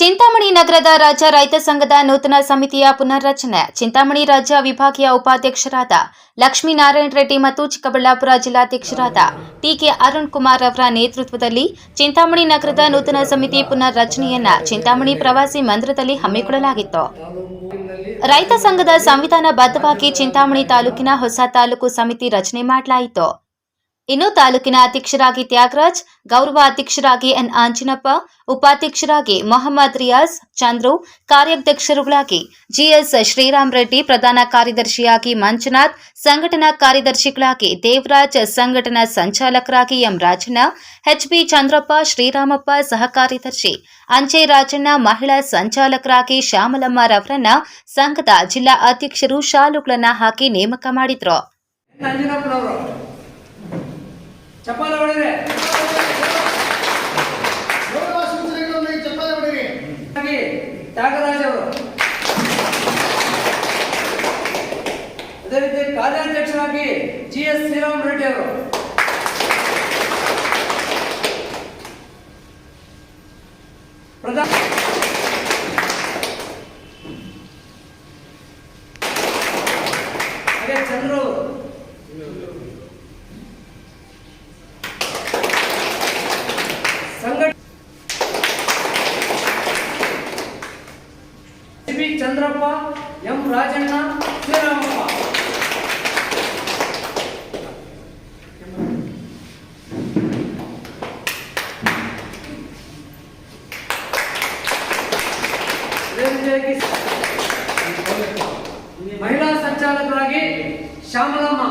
ಚಿಂತಾಮಣಿ ನಗರದ ರಾಜ್ಯ ರೈತ ಸಂಘದ ನೂತನ ಸಮಿತಿಯ ಪುನರ್ರಚನೆ. ಚಿಂತಾಮಣಿ ರಾಜ್ಯ ವಿಭಾಗೀಯ ಉಪಾಧ್ಯಕ್ಷರಾದ ಲಕ್ಷ್ಮೀನಾರಾಯಣ ರೆಡ್ಡಿ ಮತ್ತು ಚಿಕ್ಕಬಳ್ಳಾಪುರ ಜಿಲ್ಲಾಧ್ಯಕ್ಷರಾದ ಟಿಕೆ ಅರುಣ್ ಕುಮಾರ್ ಅವರ ನೇತೃತ್ವದಲ್ಲಿ ಚಿಂತಾಮಣಿ ನಗರದ ನೂತನ ಸಮಿತಿ ಪುನರ್ರಚನೆಯನ್ನ ಚಿಂತಾಮಣಿ ಪ್ರವಾಸಿ ಮಂದಿರದಲ್ಲಿ ಹಮ್ಮಿಕೊಳ್ಳಲಾಗಿತ್ತು. ರೈತ ಸಂಘದ ಸಂವಿಧಾನ ಬದ್ಧವಾಗಿ ಚಿಂತಾಮಣಿ ತಾಲೂಕಿನ ಹೊಸ ತಾಲೂಕು ಸಮಿತಿ ರಚನೆ ಮಾಡಲಾಯಿತು. ಇನ್ನು ತಾಲೂಕಿನ ಅಧ್ಯಕ್ಷರಾಗಿ ತ್ಯಾಗರಾಜ್, ಗೌರವ ಅಧ್ಯಕ್ಷರಾಗಿ ಎನ್ ಆಂಜಿನಪ್ಪ, ಉಪಾಧ್ಯಕ್ಷರಾಗಿ ಮೊಹಮ್ಮದ್ ರಿಯಾಜ್ ಚಂದ್ರು, ಕಾರ್ಯಾಧ್ಯಕ್ಷರುಗಳಾಗಿ ಜಿಎಸ್ ಶ್ರೀರಾಮ್ ರೆಡ್ಡಿ, ಪ್ರಧಾನ ಕಾರ್ಯದರ್ಶಿಯಾಗಿ ಮಂಜುನಾಥ್, ಸಂಘಟನಾ ಕಾರ್ಯದರ್ಶಿಗಳಾಗಿ ದೇವರಾಜ್, ಸಂಘಟನಾ ಸಂಚಾಲಕರಾಗಿ ಎಂ ರಾಜಣ್ಣ ಎಚ್ಬಿ ಚಂದ್ರಪ್ಪ, ಶ್ರೀರಾಮಪ್ಪ ಸಹ ಕಾರ್ಯದರ್ಶಿ ಅಂಚೆ ರಾಜಣ್ಣ, ಮಹಿಳಾ ಸಂಚಾಲಕರಾಗಿ ಶ್ಯಾಮಲಮ್ಮ ರವರನ್ನ ಸಂಘದ ಜಿಲ್ಲಾ ಅಧ್ಯಕ್ಷರು ಶಾಲುಗಳನ್ನ ಹಾಕಿ ನೇಮಕ ಮಾಡಿದ್ರು. ಗೌರವ ಸೂಚನೆಗಳನ್ನು ಚಪ್ಪಾಳೆ ಹೊಡೆಯಿರಿ. ಹಾಗೆ ತ್ಯಾಗರಾಜ್ ಅವರು. ಅದೇ ರೀತಿ ಕಾರ್ಯಾಧ್ಯಕ್ಷರಾಗಿ ಜಿ ಎಸ್ ಶ್ರೀರಾಮ್ ರೆಡ್ಡಿ ಅವರು. ಪ್ರಧಾನ ಚಂದ್ರು. ಚಂದ್ರಪ್ಪ ಎಂ ರಾಜಣ್ಣ ಶ್ರೀರಾಮಪ್ಪ ಮಹಿಳಾ ಸಂಚಾಲಕರಾಗಿ ಶ್ಯಾಮಲಮ್ಮ.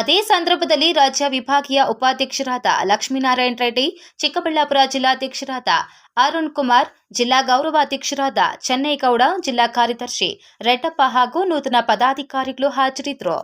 ಅದೇ ಸಂದರ್ಭದಲ್ಲಿ ರಾಜ್ಯ ವಿಭಾಗೀಯ ಉಪಾಧ್ಯಕ್ಷರಾದ ಲಕ್ಷ್ಮೀನಾರಾಯಣ ರೆಡ್ಡಿ, ಚಿಕ್ಕಬಳ್ಳಾಪುರ ಜಿಲ್ಲಾಧ್ಯಕ್ಷರಾದ ಅರುಣ್ ಕುಮಾರ್, ಜಿಲ್ಲಾ ಗೌರವಾಧ್ಯಕ್ಷರಾದ ಚೆನ್ನೈಗೌಡ, ಜಿಲ್ಲಾ ಕಾರ್ಯದರ್ಶಿ ರೆಡ್ಡಪ್ಪ ಹಾಗೂ ನೂತನ ಪದಾಧಿಕಾರಿಗಳು ಹಾಜರಿದ್ದರು.